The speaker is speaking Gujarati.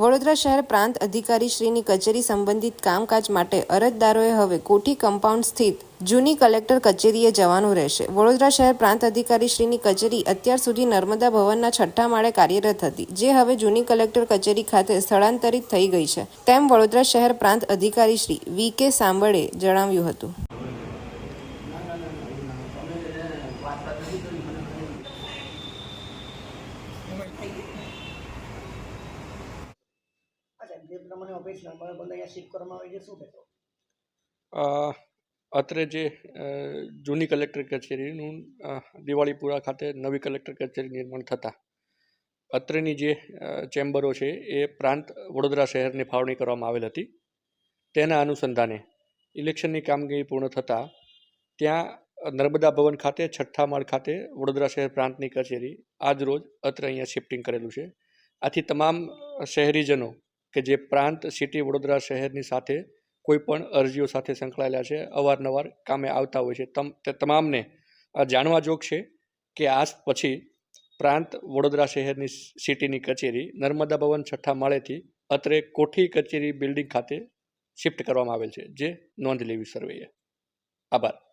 વડોદરા શહેર પ્રાંત અધિકારી શ્રીની કચેરી સંબંધિત કામકાજ માટે અરજદારોએ હવે કોઠી કમ્પાઉન્ડ સ્થિત જૂની કલેક્ટર કચેરીએ જવાનું રહેશે. વડોદરા શહેર પ્રાંત અધિકારી શ્રીની કચેરી અત્યાર સુધી નર્મદા ભવનના છઠ્ઠા માળે કાર્યરત હતી, જે હવે જૂની કલેક્ટર કચેરી ખાતે સ્થળાંતરિત થઈ ગઈ છે. તેમ વડોદરા શહેર પ્રાંત અધિકારી શ્રી વી કે સાંબળે જણાવ્યું હતું. અત્રે જે જૂની કલેક્ટર કચેરીનું દિવાળીપુરા ખાતે નવી કલેક્ટર કચેરી નિર્માણ થતાં. અત્રેની જે ચેમ્બરો છે, એ પ્રાંત વડોદરા શહેરની ફાળવણી કરવામાં આવેલ હતી. તેના અનુસંધાને ઇલેક્શનની કામગીરી પૂર્ણ થતાં ત્યાં નર્મદા ભવન ખાતે છઠ્ઠા માળ ખાતે વડોદરા શહેર પ્રાંતની કચેરી આજ રોજ અત્રે અહીંયા શિફ્ટિંગ કરેલું છે. આથી તમામ શહેરીજનો કે જે પ્રાંત સિટી વડોદરા શહેરની સાથે કોઈ પણ અરજીઓ સાથે સંકળાયેલા છે, અવારનવાર કામે આવતા હોય છે. તમ, તે તમામને આ જાણવા જોગ છે કે આજ પછી પ્રાંત વડોદરા શહેરની સિટીની કચેરી નર્મદા ભવન છઠ્ઠા માળેથી અત્રે કોઠી કચેરી બિલ્ડિંગ ખાતે શિફ્ટ કરવામાં આવેલ છે. જે નોંધ લેવી સર્વેએ. આભાર.